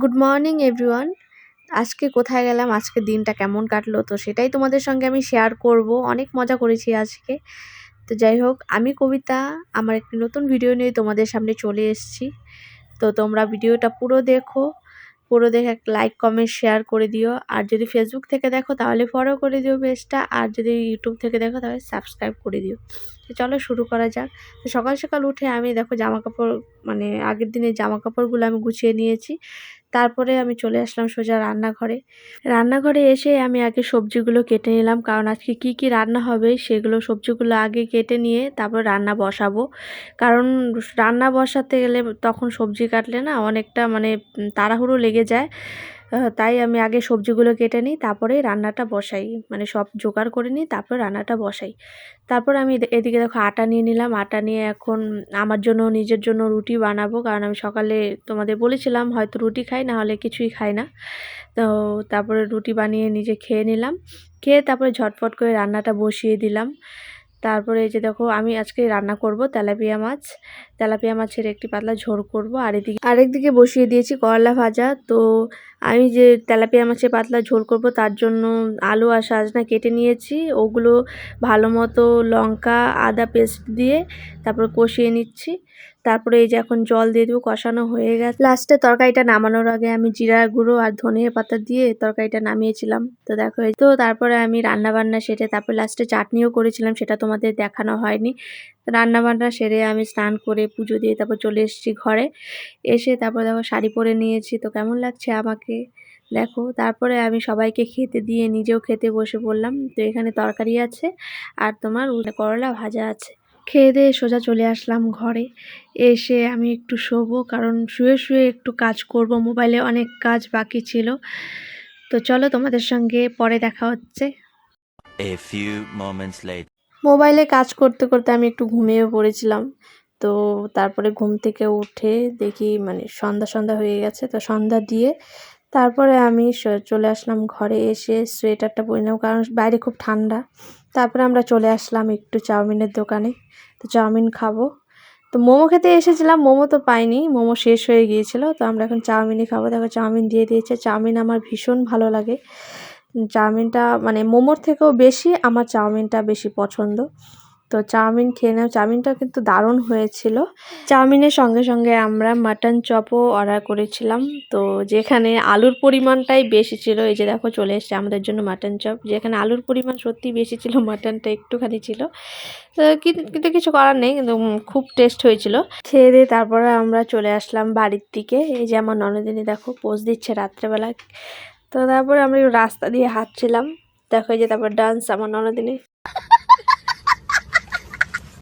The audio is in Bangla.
গুড মর্নিং এভরিওয়ান আজকে কোথায় গেলাম? আজকে দিনটা কেমন কাটলো? তো সেটাই তোমাদের সঙ্গে আমি শেয়ার করব। অনেক মজা করেছি আজকে। তো যাই হোক, আমি কবিতা, আমার একটি নতুন ভিডিও নিয়ে তোমাদের সামনে চলে এসেছি। তো তোমরা ভিডিওটা পুরো দেখো। পুরো দেখে একটা লাইক কমেন্ট শেয়ার করে দিও। আর যদি ফেসবুক থেকে দেখো, তাহলে ফলো করে দিও পেজটা আর যদি ইউটিউব থেকে দেখো, তাহলে সাবস্ক্রাইব করে দিও। তো চলো শুরু করা যাক। তো সকাল সকাল উঠে আমি দেখো জামা কাপড় মানে আগের দিনের জামা কাপড়গুলো আমি গুছিয়ে নিয়েছি। তারপরে আমি চলে আসলাম সোজা রান্নাঘরে। রান্নাঘরে এসে আমি আগে সবজিগুলো কেটে নিলাম, কারণ আজকে কি কি রান্না হবে সেগুলো সবজিগুলো আগে কেটে নিয়ে তারপর রান্না বসাবো। কারণ রান্না বসাতে গেলে তখন সবজি কাটলে না অনেকটা মানে তাড়াহুড়ো লেগে যায়। তাই আমি আগে সবজিগুলো কেটে নিই, তারপরে রান্নাটা বসাই মানে সব জোগাড় করে নিই, তারপরে রান্নাটা বসাই। তারপর আমি এদিকে দেখো আটা নিয়ে নিলাম, আটা নিয়ে এখন আমার জন্য, নিজের জন্য রুটি বানাবো, কারণ আমি সকালে তোমাদের বলেছিলাম হয়তো রুটি খাই, না হলে কিছুই খাই না। তো তারপরে রুটি বানিয়ে নিজে খেয়ে নিলাম, খেয়ে তারপরে ঝটফট করে রান্নাটা বসিয়ে দিলাম। তারপরে এই যে দেখো, আমি আজকে রান্না করব তেলাপিয়া মাছ। তেলাপিয়া মাছের একটি পাতলা ঝোল করব। আর এদিকে আরেকদিকে বসিয়ে দিয়েছি করলা ভাজা। তো আমি যে তেলাপিয়া মাছের পাতলা ঝোল করব, তার জন্য আলু আর সাজনা কেটে নিয়েছি। ওগুলো ভালো মতো লঙ্কা, আদা পেস্ট দিয়ে তারপর কষিয়ে নিচ্ছি। তারপরে এই যে এখন জল দিয়ে দেবো, কষানো হয়ে গেছে। লাস্টে তরকারিটা নামানোর আগে আমি জিরা গুঁড়ো আর ধনিয়া পাতা দিয়ে তরকারিটা নামিয়েছিলাম। তো দেখো, এই তো তারপরে আমি রান্না বান্না সেরে তারপর লাস্টে চাটনিও করেছিলাম, সেটা তোমাদের দেখানো হয়নি। রান্না বান্না সেরে আমি স্নান করে পুজো দিয়ে তারপর চলে এসেছি ঘরে। এসে তারপর দেখো শাড়ি পরে নিয়েছি, তো কেমন লাগছে আমাকে? দেখো, তারপরে আমি সবাইকে খেতে দিয়ে নিজেও খেতে বসে পড়লাম। তো এখানে তরকারি আছে আর তোমার করলা ভাজা আছে। খেয়ে দিয়ে সোজা চলে আসলাম ঘরে। এসে আমি একটু শোবো কারণ শুয়ে শুয়ে একটু কাজ করব। মোবাইলে অনেক কাজ বাকি ছিল। তো চলো তোমাদের সঙ্গে পরে দেখা হচ্ছে. মোবাইলে কাজ করতে করতে আমি একটু ঘুমিয়ে পড়েছিলাম। তো তারপরে ঘুম থেকে উঠে দেখি মানে সন্ধ্যা সন্ধ্যা হয়ে গেছে। তো সন্ধ্যা দিয়ে তারপরে আমি চলে আসলাম ঘরে এসে সোয়েটারটা পরে নিলাম কারণ বাইরে খুব ঠান্ডা। তারপরে আমরা চলে আসলাম একটু চাউমিনের দোকানে। তো চাউমিন খাব। তো মোমো খেতে এসেছিলাম, মোমো তো পাইনি, মোমো শেষ হয়ে গিয়েছিল। তো আমরা এখন চাউমিনই খাব। দেখো চাউমিন দিয়ে দিয়েছে। চাউমিন আমার ভীষণ ভালো লাগে। চাউমিনটা মানে মোমোর থেকেও বেশি আমার চাউমিনটা বেশি পছন্দ। তো চাউমিন খেয়ে নেওয়া চাউমিনটা কিন্তু দারুণ হয়েছিল। চাউমিনের সঙ্গে সঙ্গে আমরা মাটন চপও অর্ডার করেছিলাম। তো যেখানে আলুর পরিমাণটাই বেশি ছিল, এই যে দেখো চলে এসছে আমাদের জন্য মাটন চপ। যেখানে আলুর পরিমাণ সত্যি বেশি ছিল, মাটনটা একটুখানি ছিল। তো কিন্তু কিছু করার নেই, কিন্তু খুব টেস্ট হয়েছিল। খেয়ে দিয়ে তারপরে আমরা চলে আসলাম বাড়ির দিকে। এই যে আমার ননদিনী দেখো, পোজ দিচ্ছে রাত্রেবেলা। তো তারপরে আমরা রাস্তা দিয়ে হাঁটছিলাম। দেখো এই যে তারপর ডান্স আমার ননদিনী